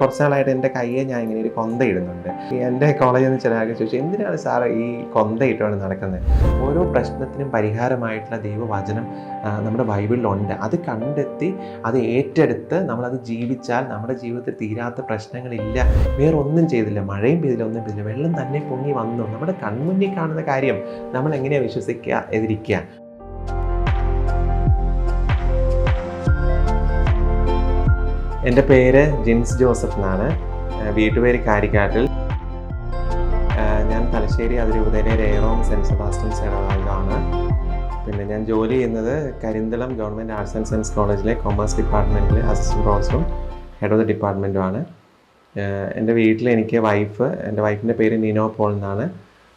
കുറച്ച് നാളായിട്ട് എന്റെ കയ്യെ ഞാൻ ഇങ്ങനെ ഒരു കൊന്ത ഇടുന്നുണ്ട്. എന്റെ കോളേജിൽ നിന്ന് ചില ആൾക്കാർ ചോദിച്ചു എന്തിനാണ് സാറ് ഈ കൊന്ത ഇട്ടുകൊണ്ട് നടക്കുന്നത്? ഓരോ പ്രശ്നത്തിനും പരിഹാരമായിട്ടുള്ള ദൈവവചനം നമ്മുടെ ബൈബിളിലുണ്ട്. അത് കണ്ടെത്തി അത് ഏറ്റെടുത്ത് നമ്മളത് ജീവിച്ചാൽ നമ്മുടെ ജീവിതത്തിൽ തീരാത്ത പ്രശ്നങ്ങളില്ല. വേറെ ഒന്നും ചെയ്തില്ല. മഴയും പെയ്തില്ല ഒന്നും പെയ്തില്ല. വെള്ളം തന്നെ പൊങ്ങി വന്നു. നമ്മുടെ കൺമുന്നിൽ കാണുന്ന കാര്യം നമ്മൾ എങ്ങനെയാണ് വിശ്വസിക്കുക എതിരിക്കുക? എന്റെ പേര് ജിൻസ് ജോസഫ് എന്നാണ്. വീട്ടുപേര് കാരിക്കാട്ടിൽ. ഞാൻ തലശ്ശേരി അതിരൂപതയിലെ രേറോം സെന്റ് സെബാസ്റ്റ്യൻസ് ഇടവാളാണ് പിന്നെ ഞാൻ ജോലി ചെയ്യുന്നത് Karinthalam government arts and science കോളേജിലെ കൊമേഴ്സ് ഡിപ്പാർട്ട്മെന്റിലെ അസിസ്റ്റന്റ് പ്രൊഫസറും ഹെഡ് ഓഫ് ദി ഡിപ്പാർട്ട്മെന്റുമാണ് എന്റെ വീട്ടിൽ എനിക്ക് വൈഫ് എന്റെ വൈഫിന്റെ പേര് നിനോ പോൾ എന്നാണ്.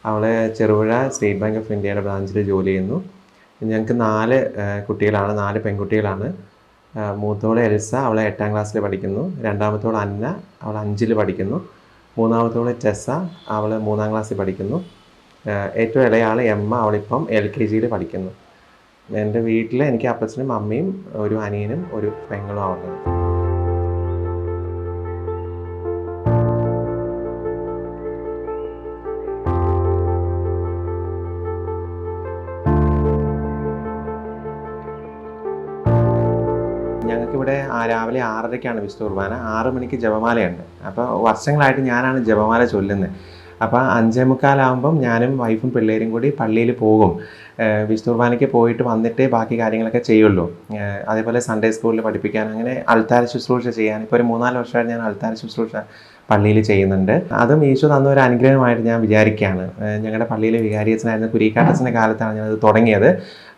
അവൾ ചെറുപുഴ സ്റ്റേറ്റ് ബാങ്ക് ഓഫ് ഇന്ത്യയുടെ ബ്രാഞ്ചിൽ ജോലി ചെയ്യുന്നു. ഞങ്ങൾക്ക് നാല് കുട്ടികളാണ് നാല് പെൺകുട്ടികളാണ്. ആഹ് മൂത്തവൾ എൽസ അവൾ എട്ടാം ക്ലാസ്സിൽ പഠിക്കുന്നു. രണ്ടാമത്തോൾ അന്ന അവൾ അഞ്ചിൽ പഠിക്കുന്നു. മൂന്നാമത്തോൾ ടെസ അവൾ മൂന്നാം ക്ലാസ്സിൽ പഠിക്കുന്നു. ഏറ്റവും ഇളയ ആൾ എമ്മ അവളിപ്പം എൽ കെ ജിയിൽ പഠിക്കുന്നു. എന്റെ വീട്ടിൽ എനിക്ക് അപ്പച്ചനും അമ്മയും ഒരു അനിയനും ഒരു പെങ്ങളും ആവുന്നത് രാവിലെ ആറരയ്ക്കാണ് വിശുദ്ധ കുർബാന ആറ് മണിക്ക് ജപമാലയുണ്ട്. അപ്പോൾ വർഷങ്ങളായിട്ട് ഞാനാണ് ജപമാല ചൊല്ലുന്നത്. അപ്പോൾ അഞ്ചേ മുക്കാലാകുമ്പം ഞാനും വൈഫും പിള്ളേരും കൂടി പള്ളിയിൽ പോകും. വിശുദ്ധ കുർബാനയ്ക്ക് പോയിട്ട് വന്നിട്ടേ ബാക്കി കാര്യങ്ങളൊക്കെ ചെയ്യുള്ളൂ. അതേപോലെ സൺഡേ സ്കൂളിൽ പഠിപ്പിക്കാൻ അങ്ങനെ അൾത്താര ശുശ്രൂഷ ചെയ്യാൻ. ഇപ്പോൾ ഒരു മൂന്നാൽ വർഷമായിട്ട് ഞാൻ അൾത്താര ശുശ്രൂഷ പള്ളിയിൽ ചെയ്യുന്നുണ്ട്. അതും ഈശോ തന്ന ഒരു അനുഗ്രഹമായിട്ട് ഞാൻ വിചാരിക്കുകയാണ്. ഞങ്ങളുടെ പള്ളിയിലെ വികാരിയച്ഛനായിരുന്ന കുരിക്കാട്ടച്ഛന്റെ കാലത്താണ് ഞാനത് തുടങ്ങിയത്.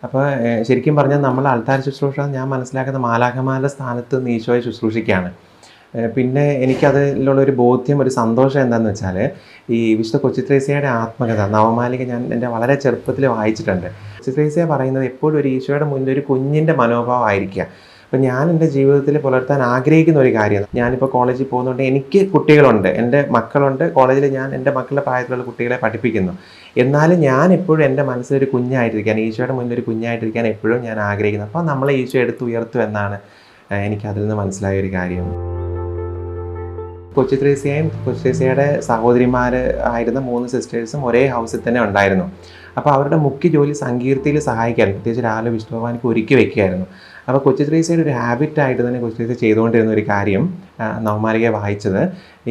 അപ്പോൾ ശരിക്കും പറഞ്ഞാൽ നമ്മൾ അൾത്താര ശുശ്രൂഷ ഞാൻ മനസ്സിലാക്കുന്ന മാലാഖമാരുടെ സ്ഥാനത്ത് നിന്ന് ഈശോയെ ശുശ്രൂഷിക്കുകയാണ്. പിന്നെ എനിക്കതിലുള്ള ഒരു ബോധ്യം ഒരു സന്തോഷം എന്താണെന്ന് വെച്ചാൽ ഈ വിശുദ്ധ കൊച്ചിത്രേസ്യയുടെ ആത്മകഥ നവമാലിക ഞാൻ എന്റെ വളരെ ചെറുപ്പത്തിൽ വായിച്ചിട്ടുണ്ട്. കൊച്ചിത്രേസ്യ പറയുന്നത് എപ്പോഴും ഒരു ഈശോയുടെ മുന്നിൽ ഒരു കുഞ്ഞിന്റെ മനോഭാവം അപ്പം ഞാൻ എന്റെ ജീവിതത്തിൽ പുലർത്താൻ ആഗ്രഹിക്കുന്ന ഒരു കാര്യം ഞാനിപ്പോൾ കോളേജിൽ പോകുന്നുണ്ട് എനിക്ക് കുട്ടികളുണ്ട്. എന്റെ മക്കളുണ്ട്. കോളേജിൽ ഞാൻ എന്റെ മക്കളുടെ പ്രായത്തിലുള്ള കുട്ടികളെ പഠിപ്പിക്കുന്നു. എന്നാലും ഞാൻ എപ്പോഴും എന്റെ മനസ്സിലൊരു കുഞ്ഞായിട്ടിരിക്കാൻ ഈശോയുടെ മുന്നിൽ ഒരു കുഞ്ഞായിട്ടിരിക്കാൻ എപ്പോഴും ഞാൻ ആഗ്രഹിക്കുന്നു. അപ്പോൾ നമ്മളെ ഈശോ എടുത്ത് ഉയർത്തും എന്നാണ് എനിക്കതിൽ നിന്ന് മനസ്സിലായ ഒരു കാര്യം. കൊച്ചു ത്രേസ്യയും കൊച്ചു ത്രേസ്യയുടെ സഹോദരിമാർ ആയിരുന്ന മൂന്ന് സിസ്റ്റേഴ്സും ഒരേ ഹൗസിൽ തന്നെ ഉണ്ടായിരുന്നു. അപ്പോൾ അവരുടെ മുഖ്യ ജോലി സങ്കീർത്തിയിൽ സഹായിക്കായിരുന്നു. പ്രത്യേകിച്ച് രാവിലെ വിഷ്ണു ഭഗവാനിക്ക് ഒരുക്കി വെക്കുകയായിരുന്നു. അപ്പോൾ കൊച്ചു ത്രേസ്യയുടെ ഒരു ഹാബിറ്റായിട്ട് തന്നെ കൊച്ചു ത്രേസ്യ ചെയ്തുകൊണ്ടിരുന്ന ഒരു കാര്യം നവമാലിക വായിച്ചത്.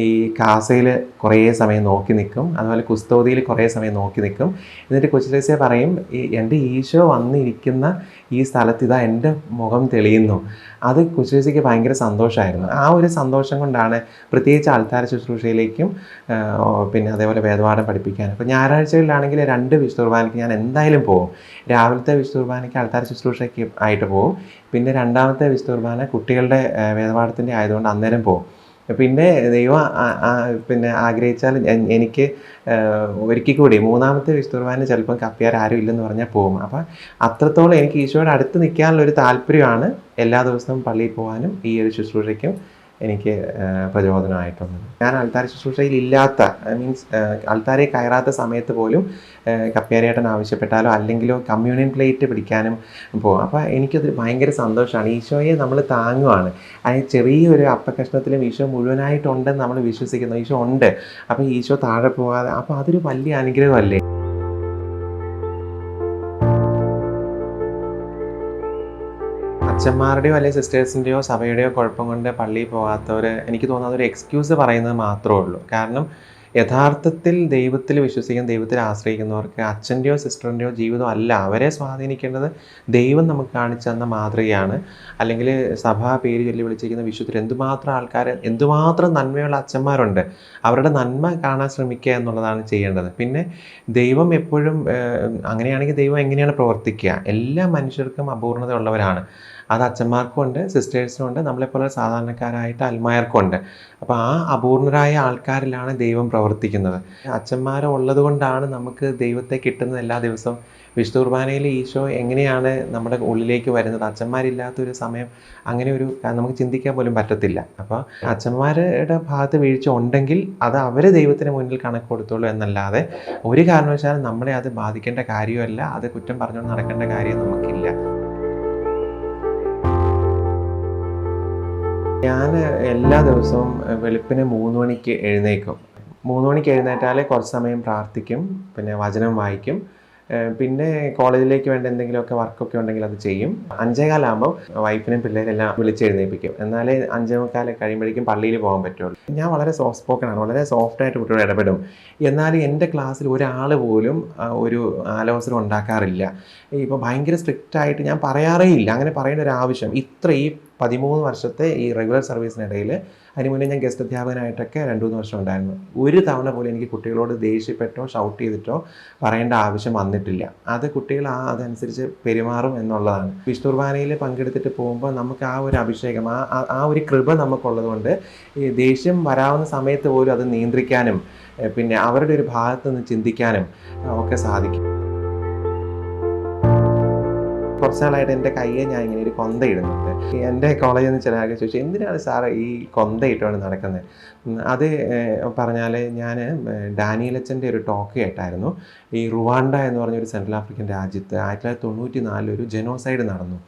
ഈ കാസയിൽ കുറേ സമയം നോക്കി നിൽക്കും. അതുപോലെ കുസ്തോതിയിൽ കുറേ സമയം നോക്കി നിൽക്കും. എന്നിട്ട് കൊച്ചു ത്രേസ്യ പറയും ഈ എന്റെ ഈശോ വന്നിരിക്കുന്ന ഈ സ്ഥലത്ത് ഇതാ എന്റെ മുഖം തെളിയുന്നു. അത് കൊച്ചു ത്രേസ്യയ്ക്ക് ഭയങ്കര സന്തോഷമായിരുന്നു. ആ ഒരു സന്തോഷം കൊണ്ടാണ് പ്രത്യേകിച്ച് ആൾത്താര ശുശ്രൂഷയിലേക്കും പിന്നെ അതേപോലെ വേദപാഠം പഠിപ്പിക്കാൻ. അപ്പോൾ ഞായറാഴ്ചകളിലാണെങ്കിൽ രണ്ട് വിശുദ്ധ കുർബാനയ്ക്ക് ഞാൻ എന്തായാലും പോകും രാവിലത്തെ വിശുദ്ധ കുർബാനയ്ക്ക് ആൾക്കാർ ശുശ്രൂഷയ്ക്ക് ആയിട്ട് പോകും പിന്നെ രണ്ടാമത്തെ വിശുദ്ധ കുർബാന കുട്ടികളുടെ വേദപാഠത്തിന്റെ ആയതുകൊണ്ട് അന്നേരം പോകും പിന്നെ ദൈവം പിന്നെ ആഗ്രഹിച്ചാൽ എനിക്ക് ഒരിക്കൽ കൂടി മൂന്നാമത്തെ വിശുദ്ധുർബാന ചിലപ്പം കപ്പിയാർ ആരും ഇല്ലെന്ന് പറഞ്ഞാൽ പോകും അപ്പം അത്രത്തോളം എനിക്ക് ഈശോയുടെ അടുത്ത് നിൽക്കാനുള്ള ഒരു താല്പര്യമാണ് എല്ലാ ദിവസവും പള്ളിയിൽ പോകാനും ഈ ഒരു ശുശ്രൂഷയ്ക്കും എനിക്ക് പ്രചോദനമായിട്ടുള്ളത്. ഞാൻ അൽത്താര ശുശ്രൂഷയിൽ ഇല്ലാത്ത ഐ മീൻസ് അൽത്താരെ കയറാത്ത സമയത്ത് പോലും കപ്പ്യാരേട്ടൻ ആവശ്യപ്പെട്ടാലോ അല്ലെങ്കിലോ കമ്മ്യൂണിയൻ പ്ലേറ്റ് പിടിക്കാനും പോകും അപ്പോൾ എനിക്കത് ഭയങ്കര സന്തോഷമാണ്. ഈശോയെ നമ്മൾ താങ്ങുവാണ്. അതിന് ചെറിയൊരു അപ്പകഷ്ണത്തിലും ഈശോ മുഴുവനായിട്ടുണ്ടെന്ന് നമ്മൾ വിശ്വസിക്കുന്നു. ഈശോ ഉണ്ട്. അപ്പോൾ ഈശോ താഴെ പോകാതെ അപ്പോൾ അതൊരു വലിയ അനുഗ്രഹമല്ലേ? അച്ഛന്മാരുടെയോ അല്ലെങ്കിൽ സിസ്റ്റേഴ്സിന്റെയോ സഭയുടെയോ കുഴപ്പം കൊണ്ട് പള്ളിയിൽ പോകാത്തവർ എനിക്ക് തോന്നുന്നത് ഒരു എക്സ്ക്യൂസ് പറയുന്നത് മാത്രമേ ഉള്ളൂ. കാരണം യഥാർത്ഥത്തിൽ ദൈവത്തിൽ വിശ്വസിക്കുന്ന ദൈവത്തിൽ ആശ്രയിക്കുന്നവർക്ക് അച്ഛന്റെയോ സിസ്റ്ററിന്റെയോ ജീവിതം അല്ല. അവരെ സ്വാധീനിക്കേണ്ടത് ദൈവം നമുക്ക് കാണിച്ചു തന്ന മാതൃകയാണ്. അല്ലെങ്കിൽ സഭാ പേര് ചൊല്ലി വിളിച്ചിരിക്കുന്ന വിശുദ്ധർ എന്തുമാത്രം ആൾക്കാർ എന്തുമാത്രം നന്മയുള്ള അച്ഛന്മാരുണ്ട് അവരുടെ നന്മ കാണാൻ ശ്രമിക്കുക എന്നുള്ളതാണ് ചെയ്യേണ്ടത്. പിന്നെ ദൈവം എപ്പോഴും അങ്ങനെയാണെങ്കിൽ ദൈവം എങ്ങനെയാണ് പ്രവർത്തിക്കുക? എല്ലാ മനുഷ്യർക്കും അപൂർണത ഉള്ളവരാണ് അത് അച്ഛന്മാർക്കും ഉണ്ട് സിസ്റ്റേഴ്സിനും ഉണ്ട് നമ്മളെപ്പോലെ സാധാരണക്കാരായിട്ട് അൽമായർക്കും ഉണ്ട് അപ്പോൾ ആ അപൂർണരായ ആൾക്കാരിലാണ് ദൈവം പ്രവർത്തിക്കുന്നത്. അച്ഛന്മാർ ഉള്ളതുകൊണ്ടാണ് നമുക്ക് ദൈവത്തെ കിട്ടുന്നത് എല്ലാ ദിവസവും. വിശുദ്ധ കുർബാനയിൽ ഈശോ എങ്ങനെയാണ് നമ്മുടെ ഉള്ളിലേക്ക് വരുന്നത്? അച്ഛന്മാരില്ലാത്തൊരു സമയം അങ്ങനെ ഒരു നമുക്ക് ചിന്തിക്കാൻ പോലും പറ്റത്തില്ല. അപ്പോൾ അച്ഛന്മാരുടെ ഭാഗത്ത് വീഴ്ച ഉണ്ടെങ്കിൽ അത് അവർ ദൈവത്തിന് മുന്നിൽ കണക്ക് കൊടുത്തോളൂ എന്നല്ലാതെ ഒരു കാരണവശാലും നമ്മളെ അത് ബാധിക്കേണ്ട കാര്യമല്ല. അത് കുറ്റം പറഞ്ഞുകൊണ്ട് നടക്കേണ്ട കാര്യം നമുക്കില്ല. ഞാൻ എല്ലാ ദിവസവും വെളുപ്പിന് മൂന്ന് മണിക്ക് എഴുന്നേക്കും മൂന്ന് മണിക്ക് എഴുന്നേറ്റാലേ കുറച്ച് സമയം പ്രാർത്ഥിക്കും പിന്നെ വചനം വായിക്കും. പിന്നെ കോളേജിലേക്ക് വേണ്ട എന്തെങ്കിലുമൊക്കെ വർക്കൊക്കെ ഉണ്ടെങ്കിൽ അത് ചെയ്യും. അഞ്ചേകാലാകുമ്പോൾ വൈഫിനും പിള്ളേരെല്ലാം വിളിച്ചെഴുന്നേൽപ്പിക്കും എന്നാലേ അഞ്ചേ മുക്കാൽ കഴിയുമ്പോഴേക്കും പള്ളിയിൽ പോകാൻ പറ്റുള്ളൂ. ഞാൻ വളരെ സോഫ്റ്റ് സ്പോക്കൺ ആണ്. വളരെ സോഫ്റ്റ് ആയിട്ട് കുട്ടിയോട് ഇടപെടും. എന്നാലും എന്റെ ക്ലാസ്സിൽ ഒരാൾ പോലും ഒരു ആലോചന ഉണ്ടാക്കാറില്ല. ഇപ്പോൾ ഭയങ്കര സ്ട്രിക്റ്റ് ആയിട്ട് ഞാൻ പറയാറേ ഇല്ല. അങ്ങനെ പറയേണ്ട ഒരു ആവശ്യം. ഇത്ര ഈ പതിമൂന്ന് വർഷത്തെ ഈ റെഗുലർ സർവീസിനിടയിൽ അതിന് മുന്നേ ഞാൻ ഗസ്റ്റ് അധ്യാപകനായിട്ടൊക്കെ രണ്ട് മൂന്ന് വർഷം ഉണ്ടായിരുന്നു. ഒരു തവണ പോലും എനിക്ക് കുട്ടികളോട് ദേഷ്യപ്പെട്ടോ ഷൗട്ട് ചെയ്തിട്ടോ പറയേണ്ട ആവശ്യം വന്നിട്ടില്ല. അത് കുട്ടികൾ ആ അതനുസരിച്ച് പെരുമാറും എന്നുള്ളതാണ്. വിഷ്ണുർബാനയിൽ പങ്കെടുത്തിട്ട് പോകുമ്പോൾ നമുക്ക് ആ ഒരു അഭിഷേകം ആ ആ- ഒരു കൃപ നമുക്കുള്ളതുകൊണ്ട് ഈ ദേഷ്യം വരാവുന്ന സമയത്ത് പോലും അത് നിയന്ത്രിക്കാനും പിന്നെ അവരുടെ ഒരു ഭാഗത്ത് നിന്ന് ചിന്തിക്കാനും ഒക്കെ സാധിക്കും. കുറച്ച് നാളായിട്ട് എന്റെ കയ്യെ ഞാൻ ഇങ്ങനെ ഒരു കൊന്ത ഇടുന്നുണ്ട് എന്റെ കോളേജിൽ നിന്ന് ചില ആൾക്കാർ ചോദിച്ചു എന്തിനാണ് സാറ് ഈ കൊന്ത ഇട്ടുകൊണ്ട് നടക്കുന്നത് അത് പറഞ്ഞാൽ ഞാൻ ഡാനിയലച്ചന്റെ ഒരു ടോക്ക് കേട്ടായിരുന്നു. ഈ റുവാണ്ട എന്ന് പറഞ്ഞ ഒരു സെൻട്രൽ ആഫ്രിക്കൻ രാജ്യത്ത് ആയിരത്തി തൊള്ളായിരത്തി തൊണ്ണൂറ്റി നാലിൽ ഒരു ജനോസൈഡ് നടന്നു.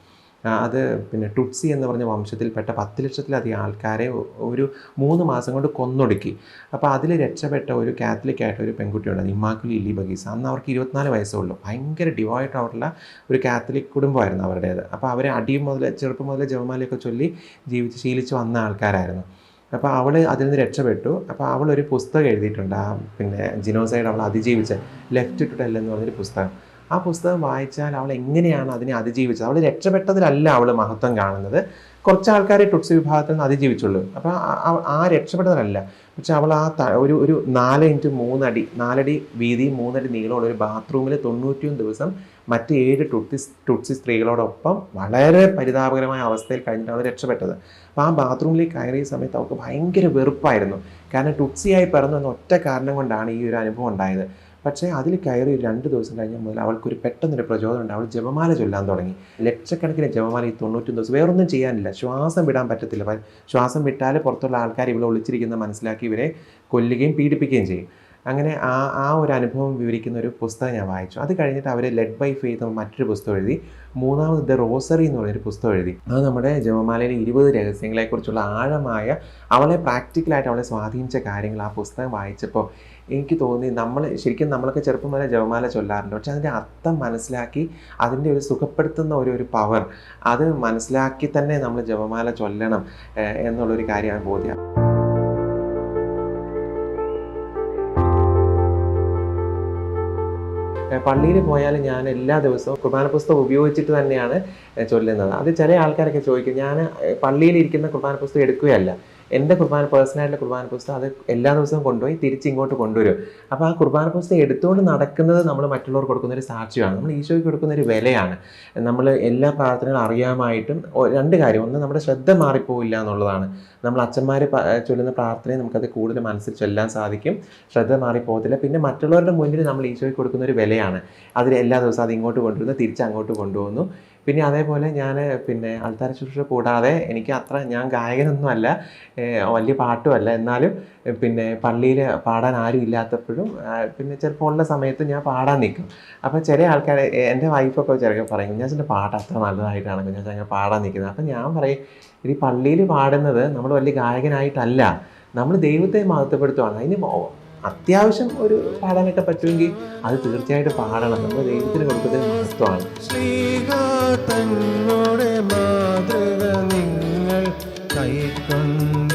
അത് പിന്നെ ടുട്സി എന്ന് പറഞ്ഞ വംശത്തിൽപ്പെട്ട പത്ത് ലക്ഷത്തിലധികം ആൾക്കാരെ ഒരു മൂന്ന് മാസം കൊണ്ട് കൊന്നൊടുക്കി. അപ്പോൾ അതിൽ രക്ഷപ്പെട്ട ഒരു കാത്തലിക് ആയിട്ട് ഒരു പെൺകുട്ടിയുണ്ട് ഇമ്മാക്കുലി ഇല്ലി ബഗീസ അന്ന് അവർക്ക് ഇരുപത്തിനാല് വയസ്സേ ഉള്ളൂ. ഭയങ്കര ഡിവോയിറ്റ് ആയിട്ടുള്ള ഒരു കാത്തലിക് കുടുംബമായിരുന്നു അവരുടേത്. അപ്പോൾ അവരെ അടിയും മുതൽ ചെറുപ്പം മുതൽ ജവമാലയൊക്കെ ചൊല്ലി ജീവിച്ച് ശീലിച്ച് വന്ന ആൾക്കാരായിരുന്നു. അപ്പോൾ അവൾ അതിൽ നിന്ന് രക്ഷപ്പെട്ടു. അപ്പോൾ അവൾ ഒരു പുസ്തകം എഴുതിയിട്ടുണ്ട്. ആ പിന്നെ ജിനോസൈഡ് അവൾ അതിജീവിച്ച ലെഫ്റ്റ് ടു ടെൽ എന്ന് പറഞ്ഞൊരു പുസ്തകം. ആ പുസ്തകം വായിച്ചാൽ അവൾ എങ്ങനെയാണ് അതിനെ അതിജീവിച്ചത്? അവൾ രക്ഷപ്പെട്ടതിലല്ല അവൾ മഹത്വം കാണുന്നത്. കുറച്ച് ആൾക്കാരെ ടുട്സ് വിഭാഗത്തിൽ നിന്ന് അതിജീവിച്ചുള്ളൂ. അപ്പോൾ ആ- രക്ഷപ്പെട്ടതല്ല പക്ഷെ അവൾ ആ ഒരു ഒരു നാല് ഇന്റു മൂന്നടി നാലടി വീതി മൂന്നടി നീളമുള്ള ഒരു ബാത്റൂമിൽ തൊണ്ണൂറ്റിയൊന്ന് ദിവസം മറ്റ് ഏഴ് ടുട്സി ടുട്സി സ്ത്രീകളോടൊപ്പം വളരെ പരിതാപകരമായ അവസ്ഥയിൽ കഴിഞ്ഞിട്ടാണ് അവൾ രക്ഷപ്പെട്ടത്. അപ്പോൾ ആ ബാത്റൂമിലേക്ക് കയറിയ സമയത്ത് അവൾക്ക് ഭയങ്കര വെറുപ്പായിരുന്നു. കാരണം ടുട്സിയായി പിറന്നു എന്ന ഒറ്റ കാരണം കൊണ്ടാണ് ഈ ഒരു അനുഭവം ഉണ്ടായത്. പക്ഷേ അതിൽ കയറി രണ്ട് ദിവസം കഴിഞ്ഞ മുതൽ അവൾക്കൊരു പെട്ടെന്നൊരു പ്രചോദനം ഉണ്ട്. അവൾ ജപമാല ചൊല്ലാൻ തുടങ്ങി. ലക്ഷക്കണക്കിന് ജപമാല ഈ തൊണ്ണൂറ്റൊന്ന് ദിവസം വേറൊന്നും ചെയ്യാനില്ല. ശ്വാസം വിടാൻ പറ്റത്തില്ല. ശ്വാസം വിട്ടാൽ പുറത്തുള്ള ആൾക്കാർ ഇവിടെ ഒളിച്ചിരിക്കുന്ന മനസ്സിലാക്കി ഇവരെ കൊല്ലുകയും പീഡിപ്പിക്കുകയും ചെയ്യും. അങ്ങനെ ആ ആ ഒരു അനുഭവം വിവരിക്കുന്ന ഒരു പുസ്തകം ഞാൻ വായിച്ചു. അത് കഴിഞ്ഞിട്ട് അവർ ലെഡ് ബൈ ഫെയ്ത്ത് മറ്റൊരു പുസ്തകം എഴുതി. മൂന്നാമത് ദ റോസറി എന്ന് പറഞ്ഞൊരു പുസ്തകം എഴുതി. അത് നമ്മുടെ ജപമാലയിലെ ഇരുപത് രഹസ്യങ്ങളെക്കുറിച്ചുള്ള ആഴമായ അവളെ പ്രാക്ടിക്കലായിട്ട് അവളെ സ്വാധീനിച്ച കാര്യങ്ങൾ ആ പുസ്തകം വായിച്ചപ്പോൾ എനിക്ക് തോന്നി നമ്മൾ ശരിക്കും നമ്മളൊക്കെ ചെറുപ്പം വരെ ജപമാല ചൊല്ലാറുണ്ട്. പക്ഷെ അതിന്റെ അർത്ഥം മനസ്സിലാക്കി അതിന്റെ ഒരു സുഖപ്പെടുത്തുന്ന ഒരു ഒരു പവർ അത് മനസ്സിലാക്കി തന്നെ നമ്മൾ ജപമാല ചൊല്ലണം എന്നുള്ളൊരു കാര്യമാണ് ബോധ്യം. പള്ളിയിൽ പോയാൽ ഞാൻ എല്ലാ ദിവസവും കുർബാന പുസ്തകം ഉപയോഗിച്ചിട്ട് തന്നെയാണ് ചൊല്ലുന്നത്. അത് ചില ആൾക്കാരൊക്കെ ചോദിക്കും ഞാൻ പള്ളിയിൽ ഇരിക്കുന്ന കുർബാന പുസ്തകം എടുക്കുകയല്ല. എന്റെ കുർബാന പേഴ്സണായിട്ടുള്ള കുർബാന പുസ്തകം അത് എല്ലാ ദിവസവും കൊണ്ടുപോയി തിരിച്ചിങ്ങോട്ട് കൊണ്ടുവരും. അപ്പോൾ ആ കുർബാന പുസ്തകം എടുത്തുകൊണ്ട് നടക്കുന്നത് നമ്മൾ മറ്റുള്ളവർക്ക് കൊടുക്കുന്ന ഒരു സാക്ഷ്യമാണ്. നമ്മൾ ഈശോയ്ക്ക് കൊടുക്കുന്ന ഒരു വിലയാണ്. നമ്മൾ എല്ലാ പ്രാർത്ഥനകളും അറിയാമായിട്ടും രണ്ട് കാര്യം. ഒന്ന് നമ്മുടെ ശ്രദ്ധ മാറിപ്പോവില്ല എന്നുള്ളതാണ്. നമ്മൾ അച്ഛന്മാർ ചൊല്ലുന്ന പ്രാർത്ഥനയെ നമുക്കത് കൂടുതൽ മനസ്സിൽ ചൊല്ലാൻ സാധിക്കും. ശ്രദ്ധ മാറിപ്പോകത്തില്ല. പിന്നെ മറ്റുള്ളവരുടെ മുന്നിൽ നമ്മൾ ഈശോയ്ക്ക് കൊടുക്കുന്ന ഒരു വിലയാണ്. അതിൽ എല്ലാ ദിവസവും അത് ഇങ്ങോട്ട് കൊണ്ടുവരുന്നു തിരിച്ച് അങ്ങോട്ട് കൊണ്ടുവന്നു. പിന്നെ അതേപോലെ ഞാൻ പിന്നെ ആൾത്താര ശുശ്രൂഷ കൂടാതെ എനിക്ക് അത്ര ഞാൻ ഗായകനൊന്നും അല്ല വലിയ പാട്ടുമല്ല. എന്നാലും പിന്നെ പള്ളിയിൽ പാടാൻ ആരും ഇല്ലാത്തപ്പോഴും പിന്നെ ചിലപ്പോൾ ഉള്ള സമയത്ത് ഞാൻ പാടാൻ നിൽക്കും. അപ്പോൾ ചെറിയ ആൾക്കാർ എന്റെ വൈഫൊക്കെ ചിലപ്പോൾ പറയും ഞാൻ ചില പാട്ട് അത്ര നല്ലതായിട്ടാണ് ഞാൻ അങ്ങനെ പാടാൻ നിൽക്കുന്നത്. അപ്പം ഞാൻ പറയും ഈ പള്ളിയിൽ പാടുന്നത് നമ്മൾ വലിയ ഗായകനായിട്ടല്ല നമ്മൾ ദൈവത്തെ മഹത്വപ്പെടുത്തുവാണ്. അതിന് അത്യാവശ്യം ഒരു പാടാനൊക്കെ പറ്റുമെങ്കിൽ അത് തീർച്ചയായിട്ടും പാടണം. നമ്മൾ ദൈവത്തിന് കൊടുക്കുന്ന മഹത്വമാണ്. തന്നോടെ മാതൃക നിങ്ങൾ കൈക്കൊണ്ടീടും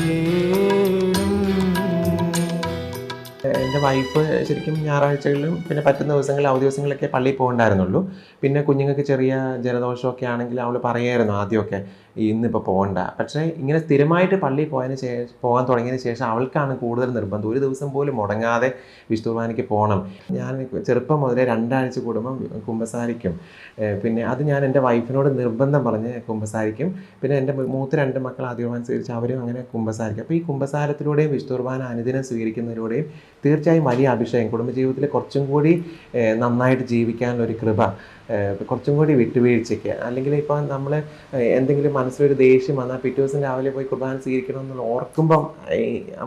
എന്റെ വൈഫ് ശരിക്കും ഞായറാഴ്ചകളിലും പിന്നെ പറ്റുന്ന ദിവസങ്ങളിൽ അവധി ദിവസങ്ങളിലൊക്കെ പള്ളിയിൽ പോകണ്ടായിരുന്നുള്ളൂ. പിന്നെ കുഞ്ഞുങ്ങൾക്ക് ചെറിയ ജലദോഷമൊക്കെ ആണെങ്കിൽ അവൾ പറയായിരുന്നു ആദ്യമൊക്കെ ഇന്നിപ്പോൾ പോകണ്ട പക്ഷേ ഇങ്ങനെ സ്ഥിരമായിട്ട് പള്ളി പോയതിന് ശേഷം പോകാൻ തുടങ്ങിയതിന് ശേഷം അവൾക്കാണ് കൂടുതൽ നിർബന്ധം. ഒരു ദിവസം പോലും മുടങ്ങാതെ വിഷ്ണുർബാനയ്ക്ക് പോകണം ഞാൻ ചെറുപ്പം മുതലേ രണ്ടാഴ്ച കൂടുമ്പം കുമ്പസാരിക്കും. പിന്നെ അത് ഞാൻ എന്റെ വൈഫിനോട് നിർബന്ധം പറഞ്ഞ് കുമ്പസാരിക്കും. പിന്നെ എന്റെ മൂത്ത രണ്ട് മക്കൾ ആദ്യമാൻ സ്വീകരിച്ച് അവരും അങ്ങനെ കുമ്പസാരിക്കും. അപ്പോൾ ഈ കുമ്പസാരത്തിലൂടെയും വിഷ്ണുർബാന അനുദിനം സ്വീകരിക്കുന്നതിലൂടെയും തീർച്ചയായും വലിയ അഭിഷേകം. കുടുംബജീവിതത്തിൽ കുറച്ചും കൂടി നന്നായിട്ട് ജീവിക്കാനുള്ളൊരു കൃപ കുറച്ചും കൂടി വിട്ടുവീഴ്ചയ്ക്ക്. അല്ലെങ്കിൽ ഇപ്പോൾ നമ്മൾ എന്തെങ്കിലും മനസ്സിലൊരു ദേഷ്യം വന്നാൽ പിറ്റേ ദിവസം രാവിലെ പോയി കുർബാന സ്വീകരിക്കണം എന്നുള്ള ഓർക്കുമ്പം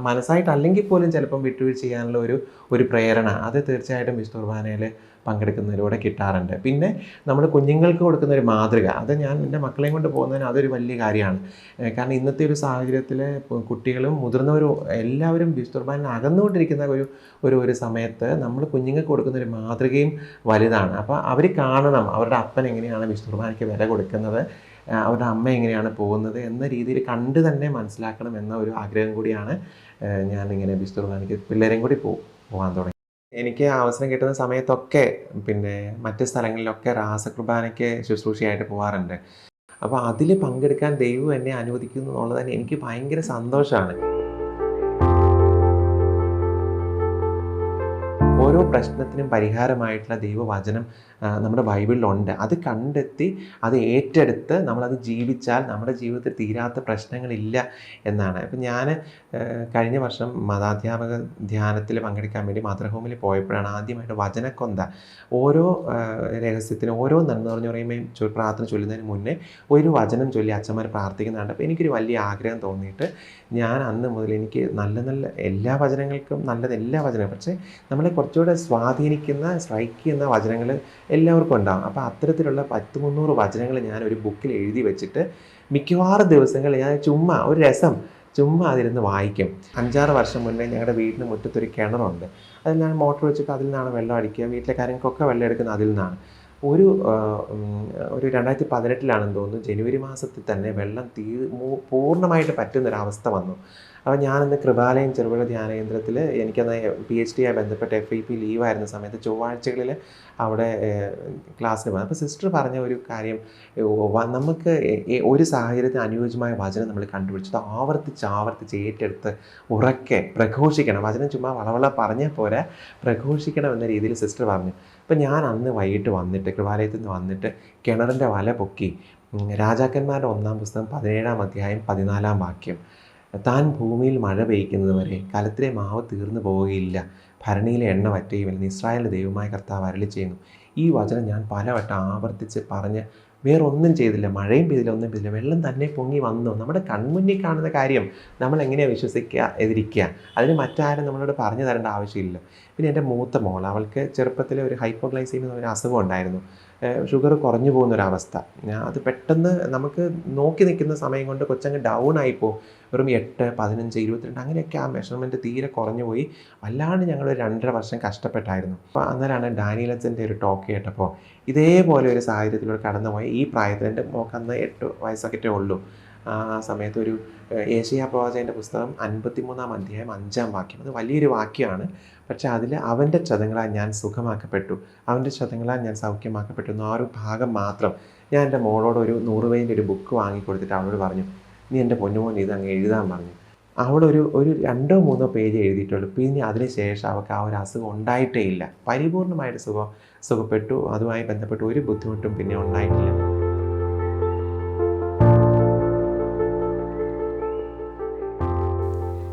മനസ്സായിട്ടല്ലെങ്കിൽ പോലും ചിലപ്പം വിട്ടുവീഴ്ച ചെയ്യാനുള്ള ഒരു ഒരു പ്രേരണ അത് തീർച്ചയായിട്ടും വിശുദ്ധ കുർബാനയിൽ പങ്കെടുക്കുന്നതിലൂടെ കിട്ടാറുണ്ട്. പിന്നെ നമ്മൾ കുഞ്ഞുങ്ങൾക്ക് കൊടുക്കുന്ന ഒരു മാതൃക അത് ഞാൻ എന്റെ മക്കളെയും കൊണ്ട് പോകുന്നതിന് അതൊരു വലിയ കാര്യമാണ്. കാരണം ഇന്നത്തെ ഒരു സാഹചര്യത്തിൽ കുട്ടികളും മുതിർന്നവരും എല്ലാവരും വിസ്തുർബാനിൽ അകന്നുകൊണ്ടിരിക്കുന്ന ഒരു ഒരു ഒരു സമയത്ത് നമ്മൾ കുഞ്ഞുങ്ങൾക്ക് കൊടുക്കുന്ന ഒരു മാതൃകയും വലുതാണ്. അപ്പോൾ അവർ കാണണം അവരുടെ അപ്പൻ എങ്ങനെയാണ് വിസ്തുർബാനയ്ക്ക് വില കൊടുക്കുന്നത്. അവരുടെ അമ്മ എങ്ങനെയാണ് പോകുന്നത് എന്ന രീതിയിൽ കണ്ട് തന്നെ മനസ്സിലാക്കണം എന്ന ഒരു ആഗ്രഹം കൂടിയാണ് ഞാൻ ഇങ്ങനെ വിസ്തുർബാനയ്ക്ക് പിള്ളേരെയും കൂടി പോകാൻ തുടങ്ങി. എനിക്ക് അവസരം കിട്ടുന്ന സമയത്തൊക്കെ പിന്നെ മറ്റ് സ്ഥലങ്ങളിലൊക്കെ രാസകുർബാനയ്ക്ക് ശുശ്രൂഷയായിട്ട് പോകാറുണ്ട് അപ്പോൾ അതിൽ പങ്കെടുക്കാൻ ദൈവം എന്നെ അനുവദിക്കുന്നു എന്നുള്ളത് തന്നെ എനിക്ക് ഭയങ്കര സന്തോഷമാണ്. പ്രശ്നത്തിനും പരിഹാരമായിട്ടുള്ള ദൈവവചനം നമ്മുടെ ബൈബിളിലുണ്ട്. അത് കണ്ടെത്തി അത് ഏറ്റെടുത്ത് നമ്മളത് ജീവിച്ചാൽ നമ്മുടെ ജീവിതത്തിൽ തീരാത്ത പ്രശ്നങ്ങളില്ല എന്നാണ്. ഇപ്പം ഞാൻ കഴിഞ്ഞ വർഷം മതാധ്യാപക ധ്യാനത്തിൽ പങ്കെടുക്കാൻ വേണ്ടി മദർഹോമിൽ പോയപ്പോഴാണ് ആദ്യമായിട്ട് വചനക്കൊന്ത. ഓരോ രഹസ്യത്തിന് ഓരോ നന്മ പറഞ്ഞു പറയുമ്പോൾ പ്രാർത്ഥന ചൊല്ലുന്നതിന് മുന്നേ ഒരു വചനം ചൊല്ലി അച്ഛന്മാർ പ്രാർത്ഥിക്കുന്നുണ്ട് അപ്പോൾ എനിക്കൊരു വലിയ ആഗ്രഹം തോന്നിയിട്ട് ഞാൻ അന്ന് മുതൽ എനിക്ക് നല്ല നല്ല എല്ലാ വചനങ്ങൾക്കും നല്ലത് എല്ലാ വചനവും പക്ഷേ നമ്മളെ കുറച്ചുകൂടെ സ്വാധീനിക്കുന്ന സ്ട്രൈക്ക് ചെയ്യുന്ന വചനങ്ങൾ എല്ലാവർക്കും ഉണ്ടാകും അപ്പോൾ അത്തരത്തിലുള്ള പത്ത് മുന്നൂറ് വചനങ്ങൾ ഞാൻ ഒരു ബുക്കിൽ എഴുതി വെച്ചിട്ട് മിക്കവാറും ദിവസങ്ങൾ ഞാൻ ചുമ്മാ ഒരു രസം ചുമ്മാ അതിരുന്ന് വായിക്കും. അഞ്ചാറ് വർഷം മുന്നേ ഞങ്ങളുടെ വീടിന് മുറ്റത്തൊരു കിണറുണ്ട്. അതിൽ ഞാൻ മോട്ടർ വെച്ചിട്ട് അതിൽ നിന്നാണ് വെള്ളം അടിക്കുക. വീട്ടിലെ കാര്യങ്ങൾക്കൊക്കെ വെള്ളം എടുക്കുന്നത് അതിൽ നിന്നാണ്. ഒരു ഒരു രണ്ടായിരത്തി പതിനെട്ടിലാണെന്ന് തോന്നുന്നു ജനുവരി മാസത്തിൽ തന്നെ വെള്ളം തീ പൂർണമായിട്ട് പറ്റുന്നൊരവസ്ഥ വന്നു. അപ്പോൾ ഞാനിന്ന് കൃപാലയം ചെറുപുഴ ധ്യാന കേന്ദ്രത്തിൽ എനിക്കന്ന് പി എച്ച് ഡിയായി ബന്ധപ്പെട്ട് എഫ് ഐ പി ലീവായിരുന്ന സമയത്ത് ചൊവ്വാഴ്ചകളിൽ അവിടെ ക്ലാസ്സിന് പോകുന്നത് അപ്പോൾ സിസ്റ്റർ പറഞ്ഞ ഒരു കാര്യം നമുക്ക് ഒരു സാഹചര്യത്തിന് അനുയോജ്യമായ വചനം നമ്മൾ കണ്ടുപിടിച്ചത് ആവർത്തിച്ച് ആവർത്തിച്ച് ഏറ്റെടുത്ത് ഉറക്കെ പ്രഘോഷിക്കണം. വചനം ചുമ്മാ വളവള പറഞ്ഞാൽ പോരാ പ്രഘോഷിക്കണം എന്ന രീതിയിൽ സിസ്റ്റർ പറഞ്ഞു. അപ്പം ഞാൻ അന്ന് വൈകിട്ട് വന്നിട്ട് കൃപാലയത്തിൽ നിന്ന് വന്നിട്ട് കിണറിന്റെ വല പൊക്കി രാജാക്കന്മാരുടെ ഒന്നാം പുസ്തകം പതിനേഴാം അധ്യായം പതിനാലാം വാക്യം താൻ ഭൂമിയിൽ മഴ പെയ്ക്കുന്നത് വരെ കലത്തിലെ മാവ് തീർന്നു പോവുകയില്ല. ഭരണിയിലെ എണ്ണ വറ്റുകയുമില്ല. ഇസ്രായേലിന്റെ ദൈവമായ കർത്താവ് അരളി ചെയ്യുന്നു. ഈ വചനം ഞാൻ പലവട്ടം ആവർത്തിച്ച് പറഞ്ഞ് വേറെ ഒന്നും ചെയ്തില്ല. മഴയും പെയ്തില്ല ഒന്നും പെയ്തില്ല. വെള്ളം തന്നെ പൊങ്ങി വന്നു. നമ്മുടെ കൺമുന്നിൽ കാണുന്ന കാര്യം നമ്മൾ എങ്ങനെയാണ് വിശ്വസിക്കുക എതിരിക്കുക അതിന് മറ്റാരും നമ്മളോട് പറഞ്ഞു തരേണ്ട ആവശ്യമില്ല. പിന്നെ എന്റെ മൂത്ത മോൾ അവൾക്ക് ചെറുപ്പത്തിൽ ഒരു ഹൈപ്പോഗ്ലൈസീമിയ എന്നൊരു അസുഖം ഉണ്ടായിരുന്നു. ഷുഗർ കുറഞ്ഞു പോകുന്നൊരവസ്ഥ. അത് പെട്ടെന്ന് നമുക്ക് നോക്കി നിൽക്കുന്ന സമയം കൊണ്ട് കൊച്ചങ്ങ് ഡൗൺ ആയിപ്പോൾ വെറും എട്ട് പതിനഞ്ച് ഇരുപത്തിരണ്ട് അങ്ങനെയൊക്കെ ആ മെഷർമെന്റ് തീരെ കുറഞ്ഞു പോയി. വല്ലാണ്ട് ഞങ്ങൾ രണ്ടര വർഷം കഷ്ടപ്പെട്ടായിരുന്നു. അപ്പോൾ അന്നേരമാണ് ഡാനിയലച്ചന്റെ ഒരു ടോക്ക് കേട്ടപ്പോൾ ഇതേപോലെ ഒരു സാഹചര്യത്തിലൂടെ കടന്നുപോയ ഈ പ്രായത്തിൽ എന്റെ എട്ട് വയസ്സൊക്കെ ഉള്ളൂ. ആ സമയത്ത് ഒരു ഏഷ്യ പ്രവാചകന്റെ പുസ്തകം അൻപത്തിമൂന്നാം അധ്യായം അഞ്ചാം വാക്യം. അത് വലിയൊരു വാക്യമാണ്. പക്ഷേ അതിൽ അവന്റെ ചതങ്ങളാൽ ഞാൻ സുഖമാക്കപ്പെട്ടു. അവന്റെ ചതങ്ങളാൽ ഞാൻ സൗഖ്യമാക്കപ്പെട്ടു എന്ന ആ ഒരു ഭാഗം മാത്രം ഞാൻ എന്റെ മോളോട് ഒരു നൂറ് പേജിന്റെ ഒരു ബുക്ക് വാങ്ങിക്കൊടുത്തിട്ട് അവളോട് പറഞ്ഞു നീ എന്റെ പൊന്നുമോൻ ഇത് അങ്ങ് എഴുതാൻ പറഞ്ഞു. അവളൊരു ഒരു രണ്ടോ മൂന്നോ പേജ് എഴുതിയിട്ടുള്ളൂ. പിന്നെ അതിന് ശേഷം അവൾക്ക് ആ ഒരു അസുഖം ഉണ്ടായിട്ടേ ഇല്ല. പരിപൂർണമായിട്ട് സുഖം സുഖപ്പെട്ടു അതുമായി ബന്ധപ്പെട്ട് ഒരു ബുദ്ധിമുട്ടും പിന്നെ ഉണ്ടായിട്ടില്ല.